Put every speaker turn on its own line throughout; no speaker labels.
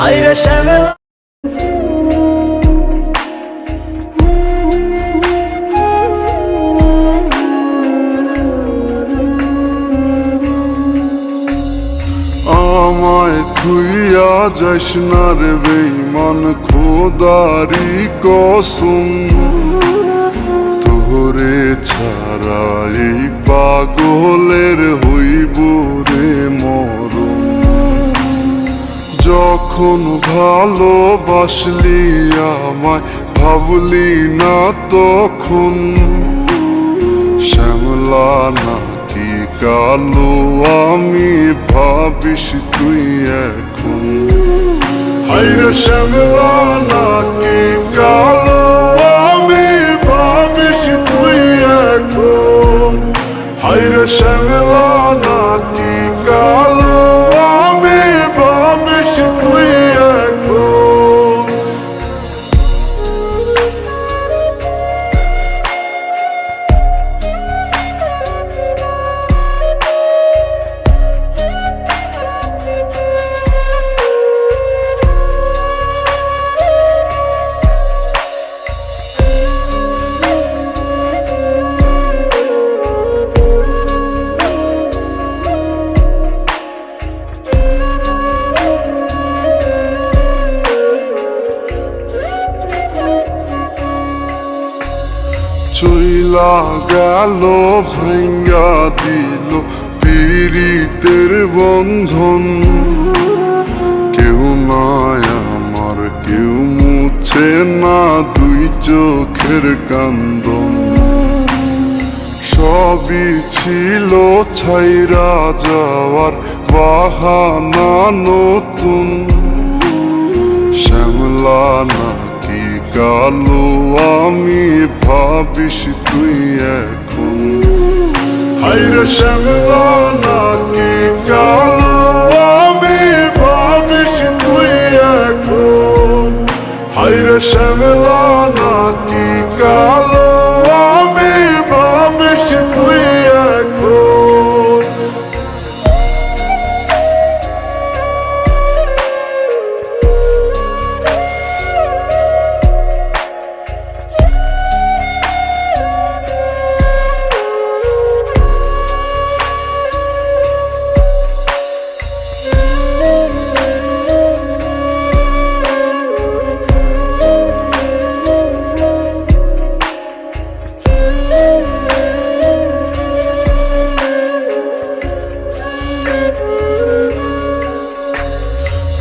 হাইরে শ্যামেলা আমায় খুইয়া যাস না রে বেইমান খোদারি কসম। তোরে ছাড়া এই পাগলের হই যখন ভালোবাসলি আমায়, ভাবলি না তখন। শ্যামলা নাকি কালো, আমি ভাবিস তুই এখন। হাইরে শ্যামলা নাকি চইলা গেল ভাঙ্গা দিল পীড়িতের বন্ধন। কেউ নাই আমার, কেউ মুছে না দুই চোখের কান্দন। সবই ছিল ছাইরা যাওয়ার বাহানা নতুন। শ্যামলা নাকি কালো আমি ভাবিস তুই এখন। হাইরে শ্যামলা।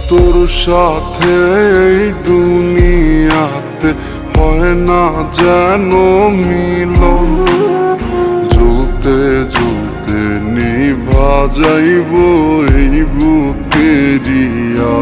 তোর সাথে এই দুনিয়াতে হয় না যেন মিলন। জ্বলতে জ্বলতে নিভা যাইব এই বুকেরিয়া